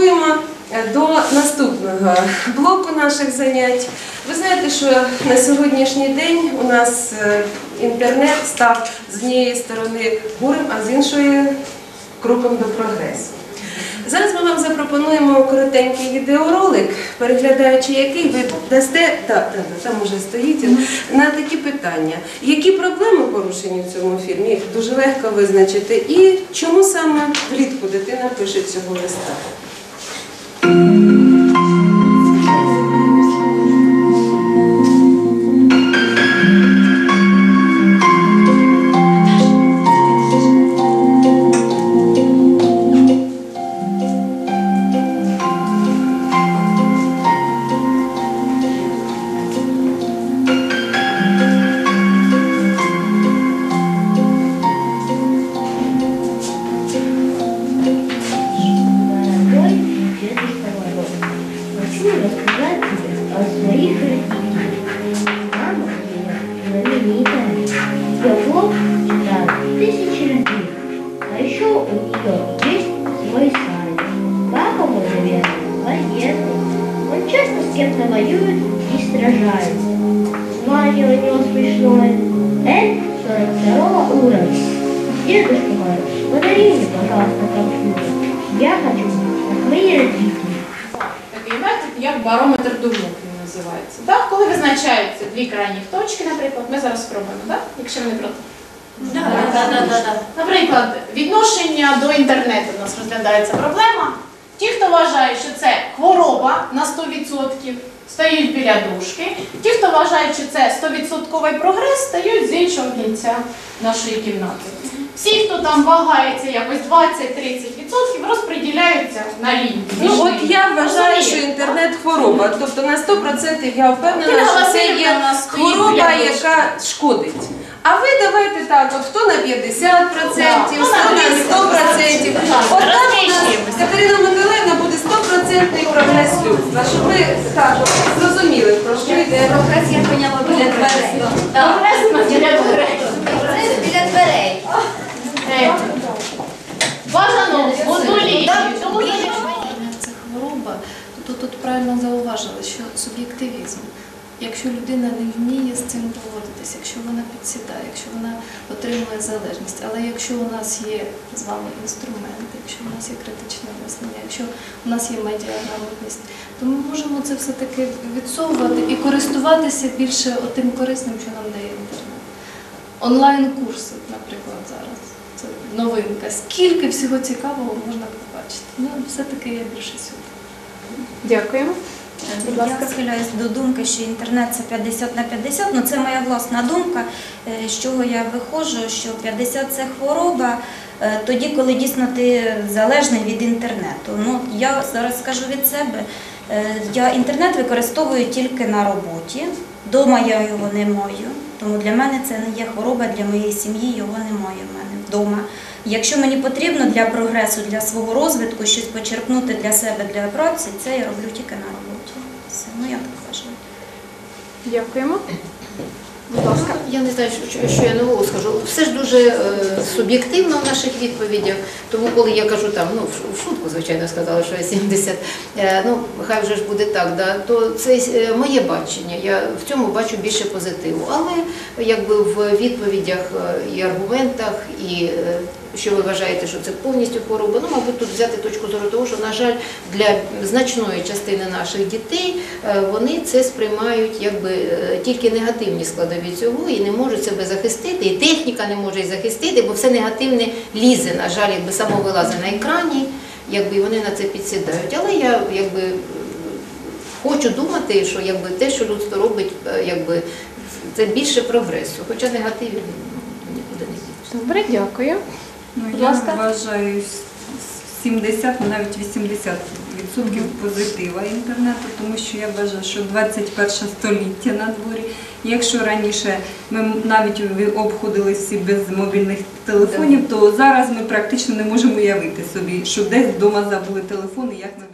Крокуємо е, до наступного блоку наших занять. Ви знаєте, що на сьогоднішній день у нас е, інтернет став з однієї сторони бурем, а з іншої кроком до прогресу. Зараз ми вам запропонуємо коротенький відеоролик, переглядаючи який ви дасте та, та, та, там уже стоїть на такі питання. Які проблеми порушені в цьому фільмі? Їх дуже легко визначити. І чому саме влітку дитина пише цього листа? Рассказать тебе о своих родителях. Мама меня знаменитая. Ее блог читают тысячи людей. А еще у нее есть свой сайт. Папа мой, наверное, военный. Он часто с кем-то воюет и сражается. Звание у него смешное. Эль 42 уровня. Дедушка Мороз, подари мне, пожалуйста, компьютер. Я хочу, как мои родители. Як барометр думок він називається. Так? Коли визначаються дві крайніх точки, наприклад, ми зараз спробуємо, так? якщо ви не проти. Наприклад, відношення до інтернету у нас розглядається проблема. Ті, хто вважає, що це хвороба на 100%, стають біля дужки. Ті, хто вважає, що це 100% прогрес, стають з іншого кінця нашої кімнати. Всі, хто там вагається якось 20-30%, розподіляються на лінії. Ну от я вважаю, що інтернет хвороба. Тобто на 100% я впевнена, що це є хвороба, яка шкодить. А ви давайте так, от хто на 50%, хто на на 100%. Так, От так у нас розміщуємося. Катерина Миколаївна буде 100% прогрес людства, щоб ви так от зрозуміли, про що йде. Прогрес я поняла біля дверей. Прогрес у нас біля дверей. Прогрес біля дверей. Е, Бажано одну лінію. Тому що це хвороба, то тут правильно зауважили, що суб'єктивізм. Якщо людина не вміє з цим поводитися, якщо вона підсідає, якщо вона отримує залежність, але якщо у нас є з вами інструменти, якщо у нас є критичне мислення, якщо у нас є медіаграмотність, то ми можемо це все-таки відсовувати і користуватися більше тим корисним, що нам дає інтернет. Онлайн-курси, наприклад, зараз. Це новинка. Скільки всього цікавого можна побачити? Ну, все-таки я більше сюди. Дякуємо. Будь ласка. Я схиляюсь до думки, що інтернет це 50 на 50. Ну це моя власна думка, е, з чого я виходжу, що 50 це хвороба. е, Тоді, коли дійсно ти залежний від інтернету. Ну я зараз скажу від себе. е, Я інтернет використовую тільки на роботі. Дома я його не маю, тому для мене це не є хвороба, для моєї сім'ї його немає в мене вдома. Якщо мені потрібно для прогресу, для свого розвитку щось почерпнути для себе для праці, це я роблю тільки на роботі. Все, ну я так вважаю. Дякуємо. Будь ласка. Я не знаю, що, що я нового скажу. Все ж дуже е, суб'єктивно в наших відповідях. Тому, коли я кажу там, ну в- в шутку, звичайно, сказала, що я 70, е, ну хай вже ж буде так, да, то це е, моє бачення. Я в цьому бачу більше позитиву. Але якби в відповідях е, і аргументах, і е, що ви вважаєте, що це повністю хвороба, ну, мабуть, тут взяти точку зору того, що, на жаль, для значної частини наших дітей е, вони це сприймають якби е, тільки негативні складові цього і не можуть себе захистити, і техніка не може їх захистити, бо все негативне лізе, на жаль, якби само вилазить на екрані, якби вони на це підсідають. Але я якби хочу думати, що якби те, що людство робить, е, якби це більше прогресу, хоча негативів ну, нікуди не діти. Добре, дякую. Ну, Будь я ласка. вважаю с- 70, навіть 80 відсотків позитива інтернету, тому що я вважаю, що 21 століття на дворі. Якщо раніше ми навіть обходилися всі без мобільних телефонів, то зараз ми практично не можемо уявити собі, що десь вдома забули телефон і як ми